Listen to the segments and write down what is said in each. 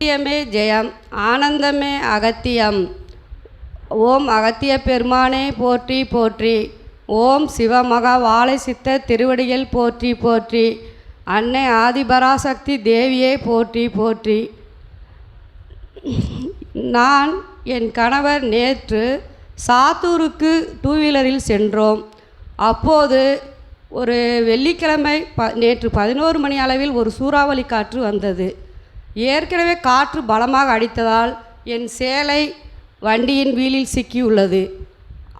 சத்தியமே ஜெயம் ஆனந்தமே அகத்தியம். ஓம் அகத்திய பெருமானே போற்றி போற்றி. ஓம் சிவமகா வாழை சித்த திருவடிகள் போற்றி போற்றி. அன்னை ஆதிபராசக்தி தேவியே போற்றி போற்றி. நான் என் கணவர் நேற்று சாத்தூருக்கு டூ வீலரில் சென்றோம். அப்போது ஒரு வெள்ளிக்கிழமை ப நேற்று பதினோரு மணி அளவில் ஒரு சூறாவளி காற்று வந்தது. ஏற்கனவே காற்று பலமாக அடித்ததால் என் சேலை வண்டியின் வீலில் சிக்கியுள்ளது.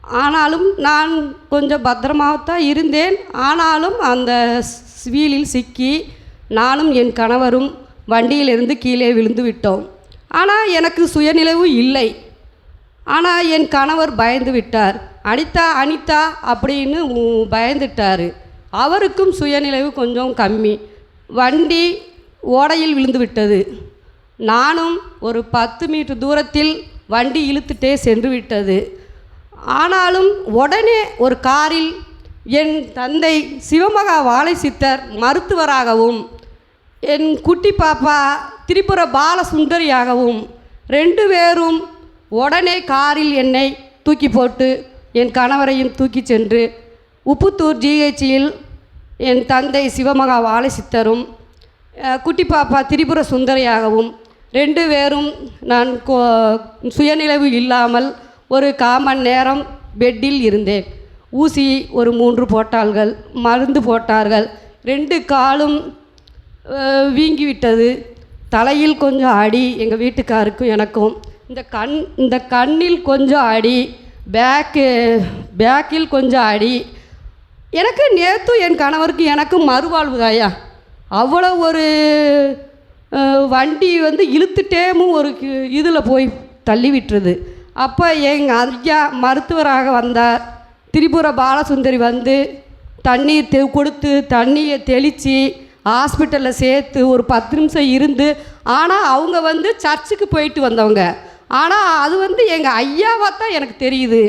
ஆனாலும் நான் கொஞ்சம் பத்திரமாகத்தான் இருந்தேன். ஆனாலும் அந்த ஸ்- வீலில் சிக்கி நானும் என் கணவரும் வண்டியிலிருந்து கீழே விழுந்து விட்டோம். ஆனால் எனக்கு சுயநிலைவும் இல்லை. ஆனால் என் கணவர் பயந்து விட்டார். அனிதா அனிதா அப்படின்னு பயந்துட்டார். அவருக்கும் சுயநிலைவு கொஞ்சம் கம்மி. வண்டி ஓடையில் விழுந்துவிட்டது. நானும் ஒரு பத்து மீட்டர் தூரத்தில் வண்டி இழுத்துட்டே சென்று விட்டது. ஆனாலும் உடனே ஒரு காரில் என் தந்தை சிவமகா வாழை சித்தர் மருத்துவராகவும் என் குட்டி பாப்பா திரிபுர பாலசுந்தரியாகவும் ரெண்டு பேரும் உடனே காரில் என்னை தூக்கி போட்டு என் கணவரையும் தூக்கி சென்று உப்புத்தூர் ஜிஹெச்சியில் என் தந்தை சிவமகா வாழை சித்தரும் குட்டி பாப்பா திரிபுர சுந்தரியாகவும் ரெண்டு பேரும் நான் கோ இல்லாமல் ஒரு காமன் நேரம் பெட்டில் இருந்தேன். ஊசி ஒரு மூன்று போட்டார்கள் மருந்து போட்டார்கள். ரெண்டு காலும் வீங்கிவிட்டது. தலையில் கொஞ்சம் அடி எங்கள் வீட்டுக்காருக்கும் எனக்கும். இந்த கண் இந்த கண்ணில் கொஞ்சம் அடி பேக்கு பேக்கில் கொஞ்சம் அடி. எனக்கு நேற்று என் கணவருக்கு எனக்கும் மறுவாழ்வு தாயா அவ்வளோ ஒரு வண்டி வந்து இழுத்துட்டேமும் ஒரு இதில் போய் தள்ளி விட்டுருது அப்போ எங்கள் ஐயா மருத்துவராக வந்தார். திரிபுர பாலசுந்தரி வந்து தண்ணீர் தெ கொடுத்து தண்ணியை தெளித்து ஹாஸ்பிட்டலில் சேர்த்து ஒரு பத்து நிமிஷம் இருந்து ஆனால் அவங்க வந்து சர்ச்சுக்கு போயிட்டு வந்தவங்க. ஆனால் அது வந்து எங்கள் ஐயாவாக தான் எனக்கு தெரியுது.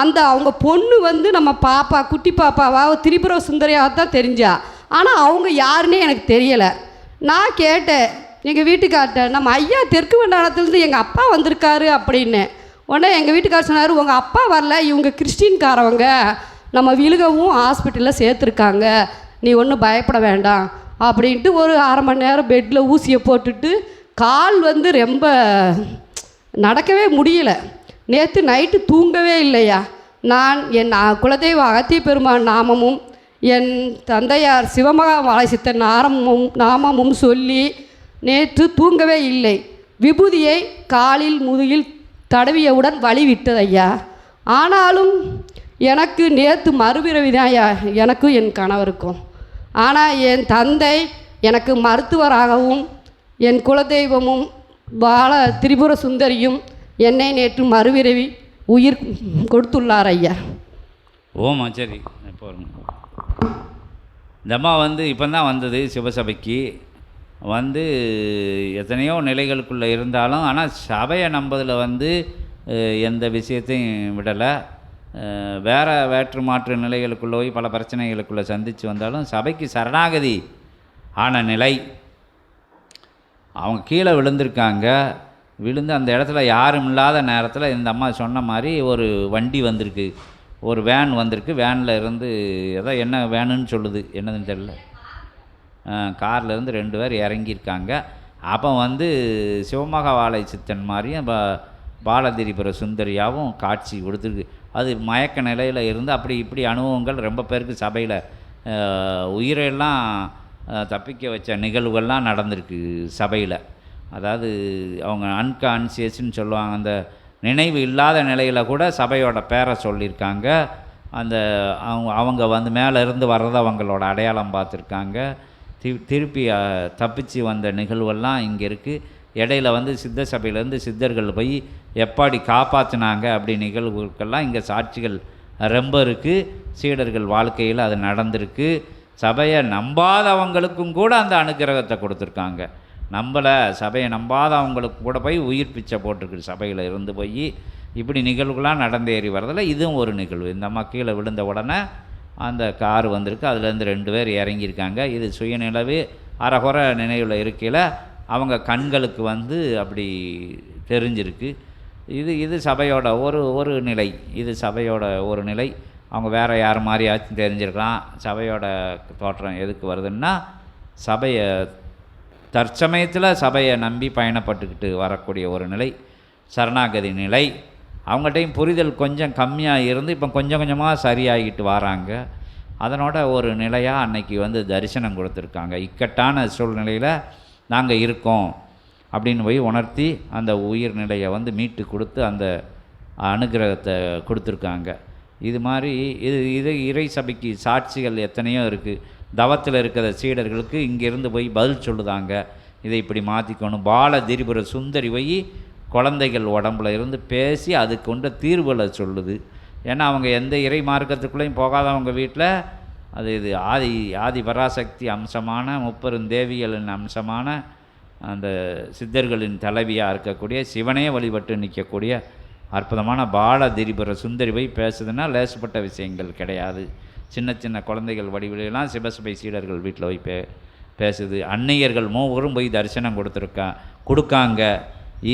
அந்த அவங்க பொண்ணு வந்து நம்ம பாப்பா குட்டி பாப்பாவாக திரிபுர சுந்தரியாக தான் தெரிஞ்சா. ஆனால் அவங்க யாருன்னே எனக்கு தெரியலை. நான் கேட்டேன் எங்கள் வீட்டுக்கார்ட்ட நம்ம ஐயா தெற்கு வண்டாரத்துலேருந்து எங்கள் அப்பா வந்திருக்காரு அப்படின்னு. உடனே எங்கள் வீட்டுக்காரர் சொன்னார் உங்கள் அப்பா வரல இவங்க கிறிஸ்டின்காரவங்க. நம்ம விழுகவும் ஹாஸ்பிட்டலில் சேர்த்துருக்காங்க. நீ ஒன்றும் பயப்பட வேண்டாம் அப்படின்ட்டு ஒரு அரை மணி நேரம் பெட்டில் ஊசியை போட்டுட்டு கால் வந்து ரொம்ப நடக்கவே முடியல. நேற்று நைட்டு தூங்கவே இல்லையா? நான் என் குலதெய்வ அகத்திய பெருமான் நாமமும் என் தந்தையார் சிவமகா வாழைசித்தன் நாரமும் நாமமும் சொல்லி நேற்று தூங்கவே இல்லை. விபூதியை காலில் முதுகில் தடவியவுடன் வழிவிட்டது ஐயா ஆனாலும் எனக்கு நேற்று மறுபிறவி தான் ஐயா எனக்கும் என் கணவருக்கும். ஆனால் என் தந்தை எனக்கு மருத்துவராகவும் என் குலதெய்வமும் பால திரிபுர சுந்தரியும் என்னை நேற்று மறுபிறவி உயிர் கொடுத்துள்ளார் ஐயா. ஓமா சரி இந்த அம்மா வந்து இப்போ தான் வந்தது சிவசபைக்கு. வந்து எத்தனையோ நிலைகளுக்குள்ளே இருந்தாலும் ஆனால் சபையை நம்பதில் வந்து எந்த விஷயத்தையும் விடலை. வேறு வேற்று மாற்று நிலைகளுக்குள்ளே போய் பல பிரச்சனைகளுக்குள்ளே சந்தித்து வந்தாலும் சபைக்கு சரணாகதி ஆன நிலை. அவங்க கீழே விழுந்திருக்காங்க. விழுந்து அந்த இடத்துல யாரும் இல்லாத நேரத்தில் இந்த அம்மா சொன்ன மாதிரி ஒரு வண்டி வந்திருக்கு. ஒரு வேன் வந்திருக்கு. வேனில் இருந்து ஏதோ என்ன வேனுன்னு சொல்லுது. என்னதுன்னு தெரில காரில் இருந்து ரெண்டு பேர் இறங்கியிருக்காங்க. அப்போ வந்து சிவமகாவாலை சித்தன் மாதிரியும் ப- பாலதிரிபுர சுந்தரியாவும் காட்சி கொடுத்துருக்கு. அது மயக்க நிலையில் இருந்து அப்படி இப்படி அனுபவங்கள் ரொம்ப பேருக்கு சபையில் உயிரெல்லாம் தப்பிக்க வச்ச நிகழ்வுகள்லாம் நடந்திருக்கு சபையில். அதாவது அவங்க அன்கான்சியஸ்ன்னு சொல்லுவாங்க. அந்த நினைவு இல்லாத நிலையில் கூட சபையோட பேரை சொல்லியிருக்காங்க. அந்த அவங்க அவங்க வந்து மேலே இருந்து வர்றதை அவங்களோட அடையாளம் பார்த்துருக்காங்க. தி திருப்பி தப்பிச்சு வந்த நிகழ்வெல்லாம் இங்கே இருக்குது இடையில வந்து சித்த சபையிலேருந்து சித்தர்கள் போய் எப்பாடி காப்பாற்றினாங்க அப்படி நிகழ்வுகளுக்கெல்லாம் இங்கே சாட்சிகள் ரொம்ப இருக்குது சீடர்கள் வாழ்க்கையில் அது நடந்திருக்கு. சபையை நம்பாதவங்களுக்கும் கூட அந்த அனுக்கிரகத்தை கொடுத்துருக்காங்க. நம்பலை சபையை நம்பாத அவங்களுக்கு கூட போய் உயிர் பிச்சை போட்டிருக்கு சபையில் இருந்து போய். இப்படி நிகழ்வுகளாக நடந்தேறி வரதில் இதுவும் ஒரு நிகழ்வு. இந்த அம்மா கீழே விழுந்த உடனே அந்த கார் வந்திருக்கு. அதுலேருந்து ரெண்டு பேர் இறங்கியிருக்காங்க. இது சுயநிலவு அறகுறை நினைவில் இருக்கையில் அவங்க கண்களுக்கு வந்து அப்படி தெரிஞ்சிருக்கு. இது இது சபையோட ஒரு ஒரு நிலை. இது சபையோட ஒரு நிலை. அவங்க வேறு யார் மாதிரியாச்சும் தெரிஞ்சிருக்கலாம். சபையோட தோற்றம் எதுக்கு வருதுன்னா சபையை தற்சமயத்தில் சபையை நம்பி பயணப்பட்டுக்கிட்டு வரக்கூடிய ஒரு நிலை சரணாகதி நிலை. அவங்கள்ட்டையும் புரிதல் கொஞ்சம் கம்மியாக இருந்து இப்போ கொஞ்சம் கொஞ்சமாக சரியாகிட்டு வராங்க. அதனோட ஒரு நிலையாக அன்னைக்கு வந்து தரிசனம் கொடுத்துருக்காங்க. இக்கட்டான சூழ்நிலையில் நாங்கள் இருக்கோம் அப்படின்னு போய் உணர்த்தி அந்த உயிர் நிலையை வந்து மீட்டு கொடுத்து அந்த அனுகிரகத்தை கொடுத்துருக்காங்க. இது மாதிரி இது இது இறை சபைக்கு சாட்சிகள் எத்தனையோ இருக்குது தவத்தில் இருக்கிற சீடர்களுக்கு இங்கேருந்து போய் பதில் சொல்லுதாங்க. இதை இப்படி மாற்றிக்கணும் பால திரிபுர சுந்தரி போய் குழந்தைகள் உடம்புல இருந்து பேசி அதுக்கு கொண்ட தீர்வுகளை சொல்லுது. ஏன்னா அவங்க எந்த இறை மார்க்கத்துக்குள்ளேயும் போகாதவங்க வீட்டில் அது இது ஆதி ஆதி பராசக்தி அம்சமான முப்பெருந்தேவிகளின் அம்சமான அந்த சித்தர்களின் தலைவியாக இருக்கக்கூடிய சிவனே வழிபட்டு நிற்கக்கூடிய அற்புதமான பால திரிபுர சுந்தரி போய் பேசுதுன்னா லேசுப்பட்ட விஷயங்கள் கிடையாது. சின்ன சின்ன குழந்தைகள் வடிவிலெல்லாம் சிவசபை சீடர்கள் வீட்டில் போய் பே பேசுது. அன்னையர்கள் மூவரும் போய் தரிசனம் கொடுத்துருக்கா கொடுக்காங்க.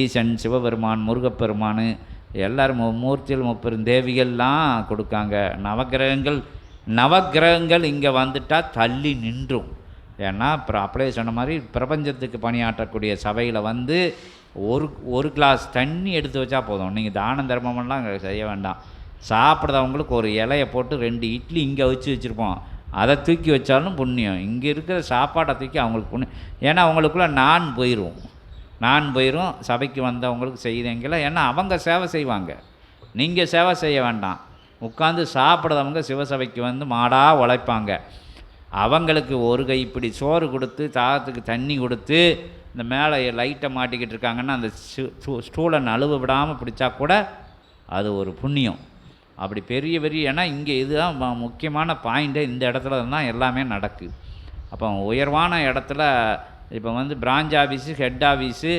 ஈசன் சிவபெருமான் முருகப்பெருமான் எல்லாரும் மூர்த்தியில் முப்பெரும் தேவிகள்லாம் கொடுக்காங்க. நவக்கிரகங்கள் நவக்கிரகங்கள் இங்கே வந்துட்டால் தள்ளி நின்றும். ஏன்னா அப்புறம் அப்படியே சொன்ன மாதிரி பிரபஞ்சத்துக்கு பணியாற்றக்கூடிய சபையில் வந்து ஒரு ஒரு கிளாஸ் தண்ணி எடுத்து வச்சா போதும். நீங்கள் தான தர்மமெல்லாம் அங்கே செய்ய வேண்டாம். சாப்பிட்றவங்களுக்கு ஒரு இலையை போட்டு ரெண்டு இட்லி இங்கே வச்சு வச்சுருப்போம். அதை தூக்கி வச்சாலும் புண்ணியம். இங்கே இருக்கிற சாப்பாட்டை தூக்கி அவங்களுக்கு புண்ணியம். ஏன்னா அவங்களுக்குள்ள நான் போயிடும் நான் போயிடும் சபைக்கு வந்தவங்களுக்கு செய்தீங்களா ஏன்னா அவங்க சேவை செய்வாங்க. நீங்கள் சேவை செய்ய வேண்டாம். உட்காந்து சாப்பிட்றவங்க சிவசபைக்கு வந்து மாடாக உழைப்பாங்க. அவங்களுக்கு ஒரு கை இப்படி சோறு கொடுத்து தாகத்துக்கு தண்ணி கொடுத்து இந்த மேலே லைட்டை மாட்டிக்கிட்டு இருக்காங்கன்னா அந்த ஸ்டூலை நழுவ விடாமல் பிடிச்சா கூட அது ஒரு புண்ணியம். அப்படி பெரிய பெரிய ஏன்னா இங்கே இதுதான் முக்கியமான பாயிண்ட்டு இந்த இடத்துல தான் எல்லாமே நடக்குது அப்போ உயர்வான இடத்துல இப்போ வந்து பிரான்ச் ஆஃபீஸு ஹெட் ஆஃபீஸு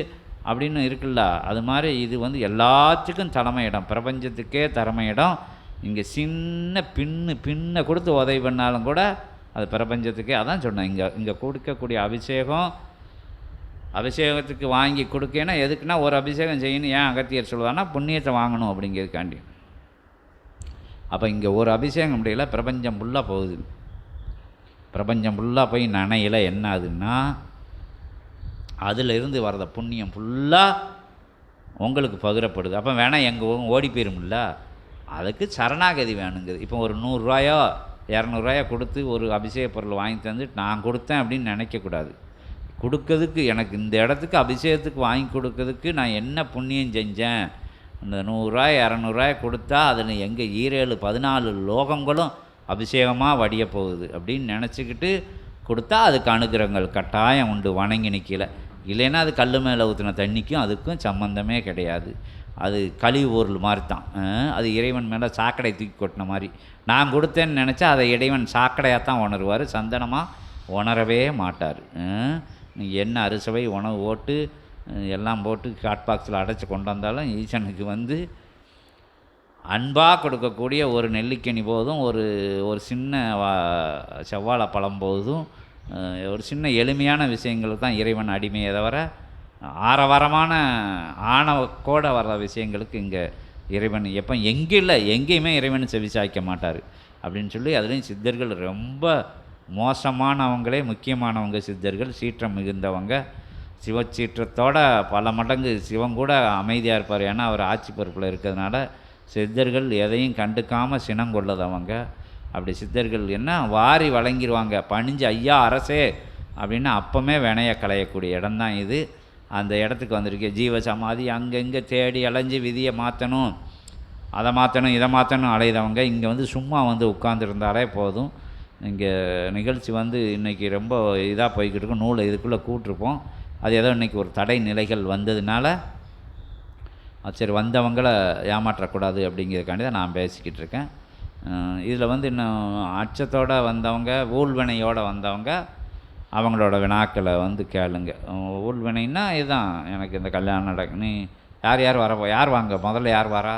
அப்படின்னு இருக்குல்ல அது மாதிரி இது வந்து எல்லாத்துக்கும் தலைமை இடம். பிரபஞ்சத்துக்கே தலைமை இடம். இங்கே சின்ன பின்னு பின்னை கொடுத்து உதவி பண்ணாலும் கூட அது பிரபஞ்சத்துக்கே. அதான் சொன்னேன் இங்கே இங்கே கொடுக்கக்கூடிய அபிஷேகம் அபிஷேகத்துக்கு வாங்கி கொடுக்கேன்னா எதுக்குன்னா ஒரு அபிஷேகம் செய்யணும். ஏன் அகத்தியர் சொல்லுவான்னா புண்ணியத்தை வாங்கணும் அப்படிங்கிறதுக்காண்டி. அப்போ இங்கே ஒரு அபிஷேகம் முடியல பிரபஞ்சம் ஃபுல்லாக போகுது. பிரபஞ்சம் ஃபுல்லாக போய் நனையில என்ன ஆகுதுன்னா அதில் இருந்து வரத புண்ணியம் ஃபுல்லாக உங்களுக்கு பகிரப்படுது. அப்போ வேணால் எங்கள் ஓடி போயிரும்ல அதுக்கு சரணாகதி வேணுங்குது இப்போ ஒரு நூறுரூவாயோ இரநூறுவாயோ கொடுத்து ஒரு அபிஷேக பொருள் வாங்கி தந்து நான் கொடுத்தேன் அப்படின்னு நினைக்கக்கூடாது கொடுக்கறதுக்கு எனக்கு இந்த இடத்துக்கு அபிஷேகத்துக்கு வாங்கி கொடுக்கறதுக்கு நான் என்ன புண்ணியம் செஞ்சேன் இந்த நூறுரூவாய் இரநூறுவாய் கொடுத்தா அதில் எங்கள் ஈரேழு பதினாலு லோகங்களும் அபிஷேகமாக வடிய போகுது அப்படின்னு நினச்சிக்கிட்டு கொடுத்தா அதுக்கு அனுகிரகங்கள் கட்டாயம் உண்டு வணங்கி நிற்கல இல்லைன்னா அது கல் மேலே ஊற்றின தண்ணிக்கும் அதுக்கும் சம்மந்தமே கிடையாது. அது கழிவு பொருள் மாதிரி தான் அது இறைவன் மேலே சாக்கடை தூக்கி கொட்டின மாதிரி. நான் கொடுத்தேன்னு நினச்சா அதை இறைவன் சாக்கடையாக தான் உணருவார். சந்தனமாக உணரவே மாட்டார். என்ன அரிசவை உணவு ஓட்டு எல்லாம் போட்டு காட் பாக்ஸில் அடைச்சி கொண்டு வந்தாலும் ஈசனுக்கு வந்து அன்பாக கொடுக்கக்கூடிய ஒரு நெல்லிக்கனி போதும் ஒரு ஒரு சின்ன வா- செவ்வாழை பழம் போதும் ஒரு சின்ன எளிமையான விஷயங்களுக்கு தான் இறைவன் அடிமையை தவிர ஆரவாரமான ஆணவக்கோட வர்ற விஷயங்களுக்கு இங்கே இறைவன் எப்போ எங்கே இல்லை எங்கேயுமே இறைவன் செவி சாய்க்க மாட்டார் அப்படின்னு சொல்லி அதுலேயும் சித்தர்கள் ரொம்ப மோசமானவங்களே முக்கியமானவங்க சித்தர்கள் சீற்றம் மிகுந்தவங்க. சிவச்சீற்றத்தோட பல மடங்கு சிவன் கூட அமைதியாக இருப்பார். ஏன்னா அவர் ஆட்சி பொறுப்பில் இருக்கிறதுனால சித்தர்கள் எதையும் கண்டுக்காமல் சினங்கொள்ளதவங்க அப்படி சித்தர்கள் என்ன? வாரி வழங்கிடுவாங்க பணிஞ்சு ஐயா அரசே! அப்படின்னு அப்பமே வினைய களையக்கூடிய இடம்தான் இது. அந்த இடத்துக்கு வந்திருக்கு ஜீவ சமாதி அங்கங்கே தேடி அலைஞ்சு விதியை மாற்றணும் அதை மாற்றணும் இதை மாற்றணும் அலையுதவங்க இங்கே வந்து சும்மா வந்து உட்காந்துருந்தாலே போதும். இங்கே நிகழ்ச்சி வந்து இன்றைக்கி ரொம்ப இதாக போய்கிட்டு இருக்கும் நூலை இதுக்குள்ளே கூட்டிருப்போம். அது ஏதோ இன்றைக்கி ஒரு தடை நிலைகள் வந்ததுனால அது சரி வந்தவங்கள ஏமாற்றக்கூடாது அப்படிங்கிறதுக்காண்டி தான் நான் பேசிக்கிட்டு இருக்கேன் இதில் வந்து இன்னும் அச்சத்தோட வந்தவங்க ஊழ்வினையோடு வந்தவங்க அவங்களோட வினாக்களை வந்து கேளுங்க. ஊழ்வினைன்னா இதுதான் எனக்கு இந்த கல்யாணம் நடக்கு நீ யார் யார் வர யார் வாங்க? முதல்ல யார் வரா?